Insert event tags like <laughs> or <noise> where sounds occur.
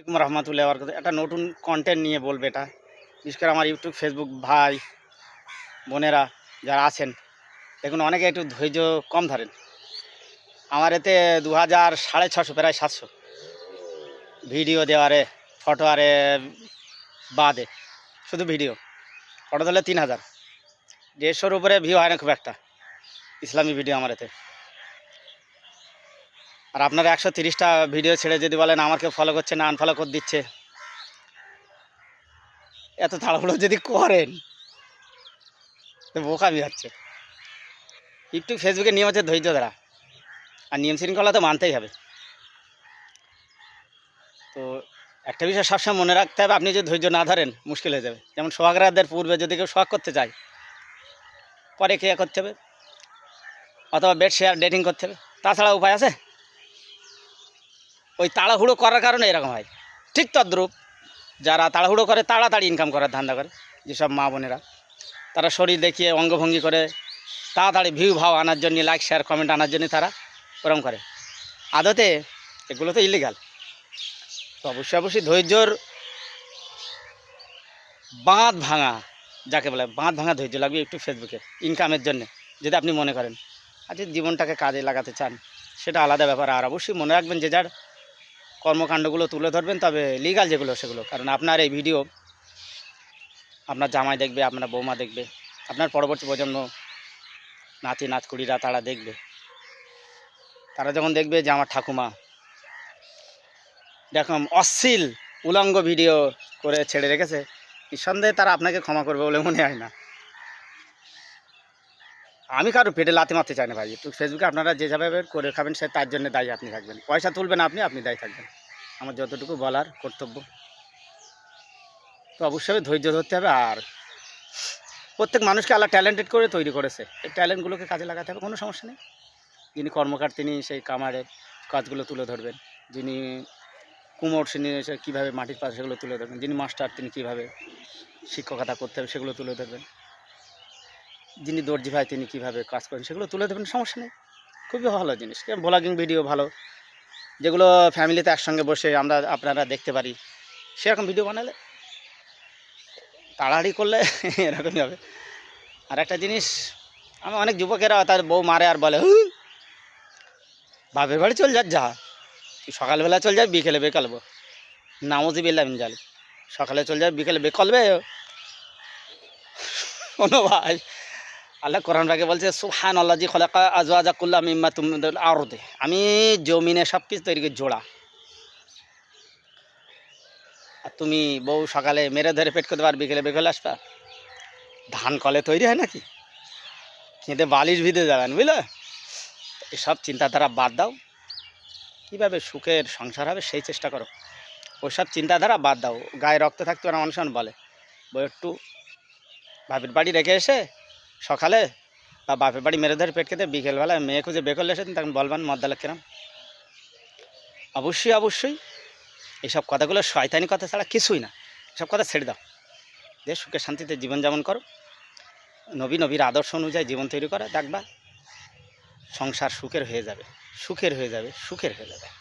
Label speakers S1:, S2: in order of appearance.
S1: আসসালামাইকুম রহমতুল্লাহ বরকাত একটা নতুন কন্টেন্ট নিয়ে বলবে এটা। বিশেষ করে আমার ইউটিউব ফেসবুক ভাই, বোনেরা যারা আছেন, দেখুন অনেকে একটু ধৈর্য কম ধরেন। আমার এতে দু হাজার সাড়ে ছশো, প্রায় সাতশো ভিডিও দেওয়ারে ফটো আরে বাদে, শুধু ভিডিও। ফটো দিলে তিন হাজার। দেড়শোর উপরে ভিউ হয় না খুব একটা। ইসলামী ভিডিও আমার এতে। আর আপনারা একশো তিরিশটা ভিডিও ছেড়ে যদি বলেন, আমাকে ফলো করছে না আনফলো করে দিচ্ছে। এত তাড়াহুড়ো যদি করেন বোকামি হচ্ছে। একটু ফেসবুকে নিয়ম হচ্ছে ধৈর্য ধরা। আর নিয়ম শৃঙ্খলা তো মানতেই হবে। তো একটা বিষয় সবসময় মনে রাখতে হবে, আপনি যদি ধৈর্য না ধরেন, মুশকিল হয়ে যাবে। যেমন সোহাগরাদের পূর্বে যদি কেউ সোহাগ করতে চায়, পরে কে করতে হবে? অথবা বেড শেয়ার ডেটিং করতে হবে। তাছাড়া উপায় আছে? ওই তাড়াহুড়ো করার কারণে এরকম হয়। ঠিক তদ্রূপ যারা তাড়াহুড়ো করে তাড়াতাড়ি ইনকাম করার ধান্দা করে, যেসব মা বোনেরা, তারা শরীর দেখিয়ে অঙ্গভঙ্গি করে, তাড়াতাড়ি ভিউ ভাও আনার জন্য লাইক শেয়ার কমেন্ট আনার জন্য তারা ওরম করে। আদতে এগুলো তো ইলিগাল তো অবশ্যই অবশ্যই ধৈর্যর বাঁধ ভাঙা, যাকে বলে, বাঁধ ভাঙা ধৈর্য লাগবে একটু ফেসবুকে ইনকামের জন্য, যদি আপনি মনে করেন। আর যদি জীবনটাকে কাজে লাগাতে চান, সেটা আলাদা ব্যাপার। আর অবশ্যই মনে রাখবেন যে যার কর্মকাণ্ডগুলো তুলে ধরবেন, তবে লিগাল যেগুলো সেগুলো। কারণ আপনার এই ভিডিও আপনার জামাই দেখবে, আপনার বৌমা দেখবে, আপনার পরবর্তী প্রজন্ম, নাতি, নাতকুড়িরা, তারা দেখবে। তারা যখন দেখবে যে আমার ঠাকুমা দেখুন অশ্লীল উলঙ্গ ভিডিও করে ছেড়ে রেখেছে, নিঃসন্দেহে তারা আপনাকে ক্ষমা করবে বলে মনে হয় না। আমি কারও পেটে লাথি মারতে চাই না ভাই। একটু ফেসবুকে আপনারা যেভাবে করে খাবেন, সে তার জন্য দায়ী আপনি থাকবেন। পয়সা তুলবেন আপনি আপনি দায়ী থাকবেন। আমার যতটুকু বলার কর্তব্য। তো অবশ্যই ধৈর্য ধরতে হবে আর প্রত্যেক মানুষকে আল্লাহ ট্যালেন্টেড করে তৈরি করেছে। এই ট্যালেন্টগুলোকে কাজে লাগাতে হবে, কোনো সমস্যা নেই। যিনি কর্মকার, তিনি সেই কামারের কাজগুলো তুলে ধরবেন। যিনি কুমোর সে কীভাবে মাটির পাশে সেগুলো তুলে ধরবেন। যিনি মাস্টার, তিনি কীভাবে শিক্ষকতা করতে হবে, সেগুলো তুলে ধরবেন। যিনি দর্জি ভাই তিনি কীভাবে কাজ করেন সেগুলো তুলে দেবেন সমস্যা নেই। খুবই ভালো জিনিস। ব্লগিং ভিডিও ভালো। যেগুলো ফ্যামিলিতে একসঙ্গে বসে আমরা আপনারা দেখতে পারি। সেরকম ভিডিও বানালে তাড়াতাড়ি করলে <laughs> এরকমই হবে। আর একটা জিনিস আমি অনেক যুবকেরা তার বউ মারে আর বলে "হুঁ, বাপের বাড়ি চল যার যা। তুই সকালবেলা চল যাবি বিকেলে বেকালবো নামজি বিল্লাহ জাল। সকালে চল যাবে বিকেলে বেকলবে শোনো ভাই আল্লাহ কোরআন ভাগে বলছে সুহান আল্লাহ জি খলাকা আজওয়াজা কুল্লাম ইম্মা তুমদুল আরদে। আমি জমিনে সব কিছু তৈরি করে, জোড়া। আর তুমি বউ সকালে মেরে ধরে পেট করতে পার বিকেলে বেকলে আসবা? ধান কলে তৈরি হয় নাকি? খেতে বালিশ ভিজে যাবেন বুঝলে? এসব চিন্তাধারা বাদ দাও। কীভাবে সুখের সংসার হবে সেই চেষ্টা করো। ওইসব চিন্তাধারা বাদ দাও। গায়ে রক্ত থাকতে পারে মানুষ বলে। বই একটু বাপের বাড়ি রেখে এসে সকালে বা বাপের বাড়ি মেরে ধরে পেট খেতে বিকেলবেলায় মেয়ে খুঁজে বেকলে এসেছেন তখন বলবেন মদ্দালা কিরাম অবশ্যই অবশ্যই। এইসব কথাগুলো শয়তানি কথা ছাড়া কিছুই না। এসব কথা ছেড়ে দাও। যে সুখে শান্তিতে জীবনযাপন করো। নবী নবীর আদর্শ অনুযায়ী জীবন তৈরি করা, দেখবা সংসার সুখের হয়ে যাবে, সুখের হয়ে যাবে, সুখের হয়ে যাবে।